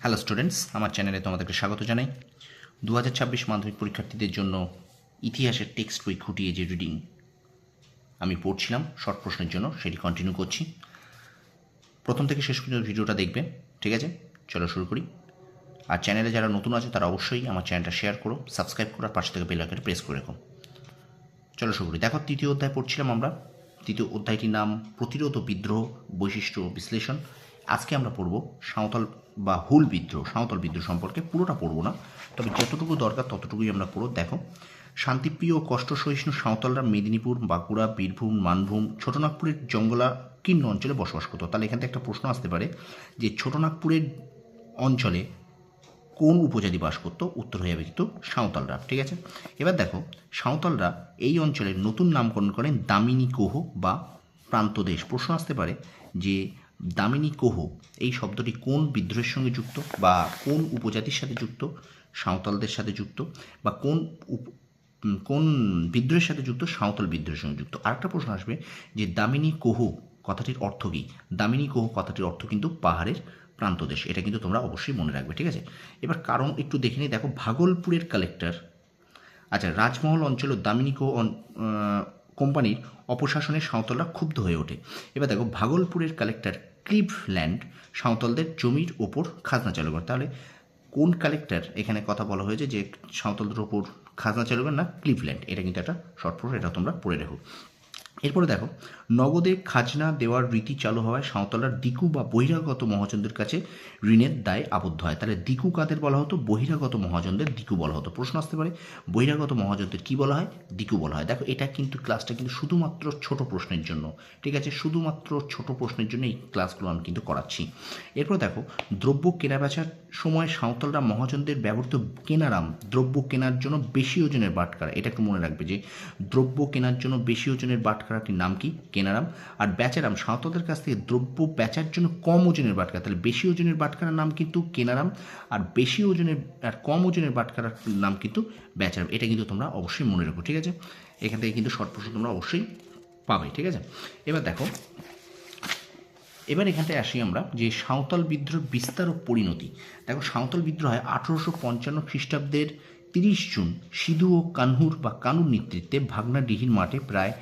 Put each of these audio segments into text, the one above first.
Hello students আমার চ্যানেলে তোমাদেরকে স্বাগত জানাই। দু হাজার ছাব্বিশ মাধ্যমিক পরীক্ষার্থীদের জন্য ইতিহাসের টেক্সট বই খুঁটিয়ে যে রিডিং আমি পড়ছিলাম শর্ট প্রশ্নের জন্য সেটি কন্টিনিউ করছি। প্রথম থেকে শেষ পর্যন্ত ভিডিওটা দেখবে, ঠিক আছে? চলো শুরু করি। আর চ্যানেলে যারা নতুন আছে, তারা অবশ্যই আমার চ্যানেলটা শেয়ার করো সাবস্ক্রাইব করো পাশে থেকে বেল প্রেস করে রেখো। চলো শুরু করি। দেখো, তৃতীয় অধ্যায় পড়ছিলাম আমরা। তৃতীয় অধ্যায়টির নাম প্রতিরোধ ও বিদ্রোহ বৈশিষ্ট্য বিশ্লেষণ। আজকে আমরা পড়ব সাঁওতাল বা হুল বিদ্রোহ, সাঁওতাল বিদ্রোহ সম্পর্কে পুরোটা পড়ব না, তবে যতটুকু দরকার ততটুকুই আমরা পড়ো দেখো, শান্তিপ্রিয় ও কষ্ট সহিষ্ণু সাঁওতালরা মেদিনীপুর, বাঁকুড়া, বীরভূম, মানভূম, ছোটনাগপুরের জঙ্গলা কীর্ণ অঞ্চলে বসবাস করতো। তাহলে এখান থেকে একটা প্রশ্ন আসতে পারে যে ছোটনাগপুরের অঞ্চলে কোন উপজাতি বাস করতো? উত্তর হয়ে যাবে কিন্তু সাঁওতালরা, ঠিক আছে? এবার দেখো, সাঁওতালরা এই অঞ্চলের নতুন নামকরণ করেন দামিনী কোহ বা প্রান্তদেশ প্রশ্ন আসতে পারে যে দামিনী কোহ এই শব্দটি কোন বিদ্রোহের সঙ্গে যুক্ত বা কোন উপজাতির সাথে যুক্ত সাঁওতালদের সাথে যুক্ত বা কোন কোন বিদ্রোহের সাথে যুক্ত সাঁওতাল বিদ্রোহের সঙ্গে যুক্ত? আরেকটা প্রশ্ন আসবে যে দামিনী কোহ কথাটির অর্থ কী? দামিনী কোহ কথাটির অর্থ কিন্তু পাহাড়ের প্রান্ত প্রান্তদেশ এটা কিন্তু তোমরা অবশ্যই মনে রাখবে ঠিক আছে? এবার কারণ একটু দেখে নিই দেখো ভাগলপুরের কালেক্টর আচ্ছা রাজমহল অঞ্চল ও দামিনিকো অন- আহ, কোম্পানির অপশাসনের সাঁওতালরা ক্ষুব্ধ হয়ে ওঠে। এবার দেখো, ভাগলপুরের কালেক্টর ক্লিভল্যান্ড সাঁওতালদের জমির ওপর খাজনা চালু করে। তাহলে কোন কালেক্টর এখানে কথা বলা হয়েছে যে সাঁওতালদের ওপর খাজনা চালু করে না? ক্লিভল্যান্ড এটা কিন্তু একটা শর্ট এটা তোমরা পড়ে রেখো। এরপরে দেখো, নগদে খাজনা দেওয়ার রীতি চালু হওয়ায় সাঁওতালরা দিকু বা বহিরাগত মহাজনদের কাছে ঋণের দায় আবদ্ধ হয়। তাহলে দিকু কাদের বলা হতো? বহিরাগত মহাজনদের দিকু বলা হতো। প্রশ্ন আসতে পারে, বহিরাগত মহাজনদের কি বলা হয়? দিকু বলা হয়। দেখো, এটা কিন্তু ক্লাসটা কিন্তু শুধুমাত্র ছোট প্রশ্নের জন্য, ঠিক আছে? শুধুমাত্র ছোট প্রশ্নের জন্য এই ক্লাসগুলো আমি কিন্তু করাচ্ছি। এরপর দেখো, দ্রব্য কেনা বেচার সময় সাঁওতালরা মহাজনদের ব্যবহৃত কেনারাম দ্রব্য কেনার জন্য বেশি ওজনের বাটকারা এটা একটু মনে রাখবে যে, দ্রব্য কেনার জন্য বেশি ওজনের বাটকারাটির নাম কি? কেনারাম। আর বেচারাম, সাঁওতালদের কাছ থেকে দ্রব্য বেচার জন্য কম ওজনের বাটকারা তাহলে বেশি ওজনের বাটকারার নাম কিন্তু কেনারাম, আর বেশি ওজনের, আর কম ওজনের বাটকারার নাম কিন্তু বেচারাম। এটা কিন্তু তোমরা অবশ্যই মনে রাখো, ঠিক আছে? এখান থেকে কিন্তু শর্ট প্রশ্ন তোমরা অবশ্যই পাবে, ঠিক আছে? এবার দেখো, এবার এখানটায় আসি আমরা যে সাঁওতাল বিদ্রোহ বিস্তার ও পরিণতি। দেখো, সাঁওতাল বিদ্রোহ হয় আঠেরোশো পঞ্চান্ন খ্রিস্টাব্দের তিরিশ জুন। সিধু ও কানহুর বা কানুর নেতৃত্বে ভাগনাডিহির মাঠে প্রায়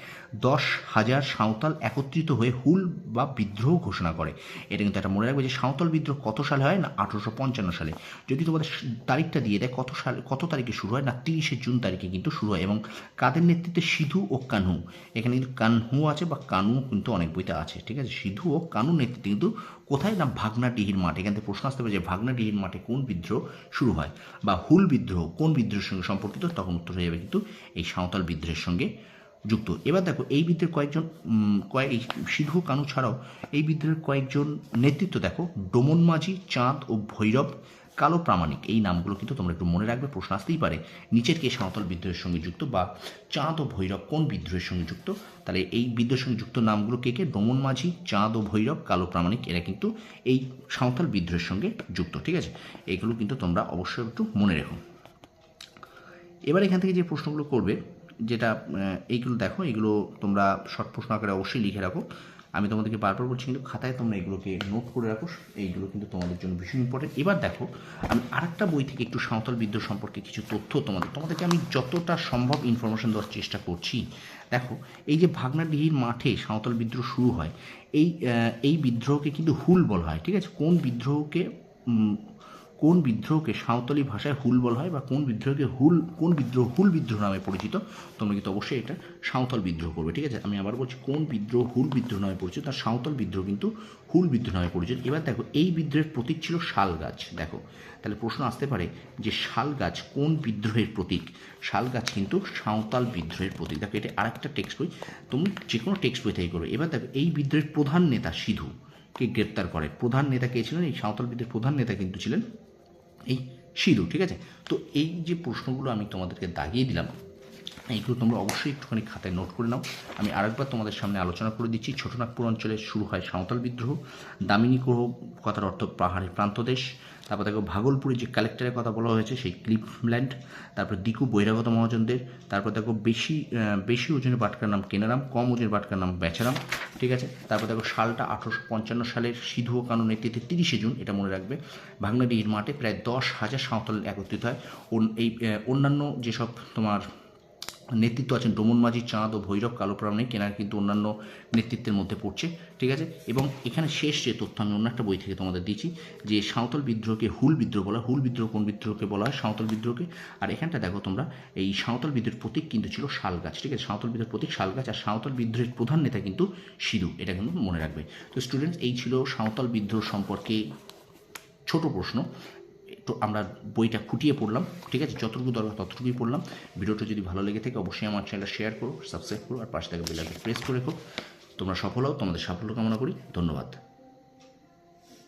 দশ হাজার সাঁওতাল একত্রিত হয়ে হুল বা বিদ্রোহ ঘোষণা করে। এটা কিন্তু একটা মনে রাখবে যে সাঁওতাল বিদ্রোহ কত সালে হয় না? আঠেরোশো পঞ্চান্ন সালে। যদি তোমাদের তারিখটা দিয়ে দেয়, কত সালে কত তারিখে শুরু হয়? না, তিরিশে জুন তারিখে কিন্তু শুরু হয় এবং কাদের নেতৃত্বে? সিধু ও কানহু। এখানে কিন্তু কানহু আছে বা কানু কিন্তু অনেক বইতে আছে, ঠিক আছে? সিধু ও কানুর নেতৃত্বে কিন্তু কোথায় না ভাগনাডিহির মাঠ? এখান থেকে প্রশ্ন আসতে পারে যে ভাগনাডিহির মাঠে কোন বিদ্রোহ শুরু হয় বা হুল বিদ্রোহ কোন বিদ্রোহের সঙ্গে সম্পর্কিত? তখন উত্তর হয়ে যাবে কিন্তু এই সাঁওতাল বিদ্রোহের সঙ্গে যুক্ত। এবার দেখো, এই বিদ্রোহের কয়েকজন কয়েক সিধু কানু ছাড়াও এই বিদ্রোহের কয়েকজন নেতৃত্ব, দেখো, ডোমন মাঝি, চাঁদ ও ভৈরব, কালো প্রামাণিক। এই নামগুলো কিন্তু তোমরা একটু মনে রাখবে, প্রশ্ন আসতেই পারে। নিচের কে সাঁওতাল বিদ্রোহের সঙ্গে যুক্ত বা চাঁদ ও ভৈরব কোন বিদ্রোহের সঙ্গে যুক্ত? তাহলে এই বিদ্রোহের সঙ্গে যুক্ত নামগুলো কে কে? ডোমন মাঝি, চাঁদ ও ভৈরব, কালো প্রামাণিক, এরা কিন্তু এই সাঁওতাল বিদ্রোহের সঙ্গে যুক্ত, ঠিক আছে? এগুলো কিন্তু তোমরা অবশ্যই একটু মনে রেখো। এবার এখান থেকে যে প্রশ্নগুলো করবে যেটা এইগুলো দেখো এগুলো তোমরা শর্ট প্রশ্ন আকারে অবশ্যই লিখে রাখো। আমি তোমাদেরকে বারবার বলছি, কিন্তু খাতায় তোমরা এগুলোকে নোট করে রাখো, এইগুলো কিন্তু তোমাদের জন্য ভীষণ ইম্পর্টেন্ট এবার দেখো, আমি আরেকটা বই থেকে একটু সাঁওতাল বিদ্রোহ সম্পর্কে কিছু তথ্য তোমাদের, তোমাদেরকে আমি যতটা সম্ভব ইনফরমেশন দেওয়ার চেষ্টা করছি। দেখো, এই যে ভাগনাডিহির মাঠে সাঁওতাল বিদ্রোহ শুরু হয়, এই এই বিদ্রোহকে কিন্তু হুল বলা হয়, ঠিক আছে? কোন বিদ্রোহকে কোন বিদ্রোহকে সাঁওতালি ভাষায় হুল বলা হয় বা কোন বিদ্রোহকে হুল, কোন বিদ্রোহ হুল বিদ্রোহ নামে পরিচিত, তোমরা কিন্তু অবশ্যই এটা সাঁওতাল বিদ্রোহ করবে, ঠিক আছে? আমি আবার বলছি কোন বিদ্রোহ হুল বিদ্রোহ নামে পরিচিত, তার সাঁওতাল বিদ্রোহ কিন্তু হুল বিদ্রোহ নামে পরিচিত। এবার দেখো, এই বিদ্রোহের প্রতীক ছিল শাল গাছ, দেখো। তাহলে প্রশ্ন আসতে পারে যে শাল গাছ কোন বিদ্রোহের প্রতীক? শাল গাছ কিন্তু সাঁওতাল বিদ্রোহের প্রতীক। দেখো, এটা আরেকটা টেক্সট বই, তুমি যে কোনো টেক্সট বই থেকে করো। এবার দেখো, এই বিদ্রোহের প্রধান নেতা সিধু। কে গ্রেপ্তার করে। প্রধান নেতা কে ছিলেন? এই সাঁওতাল বিদ্রোহের প্রধান নেতা কিন্তু ছিলেন এই সিধু ঠিক আছে? তো এই যে প্রশ্নগুলো আমি তোমাদেরকে দাগিয়ে দিলাম, এইগুলো তোমরা অবশ্যই একটুখানি খাতায় নোট করে নাও। আমি আরেকবার তোমাদের সামনে আলোচনা করে দিচ্ছি। ছোটনাগপুর অঞ্চলে শুরু হয় সাঁওতাল বিদ্রোহ। দামিনী গ্রহ কথার অর্থ পাহাড়ের প্রান্তদেশ। তারপর দেখো ভাগলপুরে যে কালেক্টরের কথা বলা হয়েছে, সেই ক্লিফল্যান্ড তারপর দিকু বৈরাগত মহাজনদের, তারপর দেখো বেশি বেশি ওজনের বাটকার নাম কেনারাম, কম ওজনের বাটকার নাম বেচারাম, ঠিক আছে? তারপর দেখো সালটা আঠারোশো পঞ্চান্ন সালের সিধু ও কানু নেতৃত্বে তিরিশে জুন, এটা মনে রাখবে ভাগনাডিহির মাঠে প্রায় দশ হাজার সাঁওতাল একত্রিত হয়। এই অন্যান্য যেসব তোমার নেতৃত্ব আছেন ডোমন মাঝি, চাঁদ ও ভৈরব কালোপ্রাণী কেনার কিন্তু অন্যান্য নেতৃত্বের মধ্যে পড়ছে, ঠিক আছে? এবং এখানে শেষ যে তথ্য আমি অন্য একটা বই থেকে তোমাদের দিচ্ছি যে সাঁওতাল বিদ্রোহকে হুল বিদ্রোহ বলা, হুল বিদ্রোহ কোন বিদ্রোহকে বলা হয়? সাঁওতাল বিদ্রোহকে। আর এখানটা দেখো তোমরা, এই সাঁওতাল বিদ্রোহের প্রতীক কিন্তু ছিল শাল গাছ, ঠিক আছে? সাঁওতাল বিদ্রোহের প্রতীক শাল গাছ, আর সাঁওতাল বিদ্রোহের প্রধান নেতা কিন্তু সিধু, এটা কিন্তু মনে রাখবে। তো স্টুডেন্টস এই ছিল সাঁওতাল বিদ্রোহ সম্পর্কে ছোট প্রশ্ন। আমরা বইটা খুঁটিয়ে পড়লাম, ঠিক আছে? যতটুকু দরকার ততটুকুই পড়লাম। ভিডিওটা যদি ভালো লেগে থাকে, অবশ্যই আমার চ্যানেলটা শেয়ার করো সাবস্ক্রাইব করো, আর পাশে থাকা বেলাকে প্রেস করে রেখো। তোমরা সফল হও, তোমাদের সাফল্য কামনা করি। ধন্যবাদ।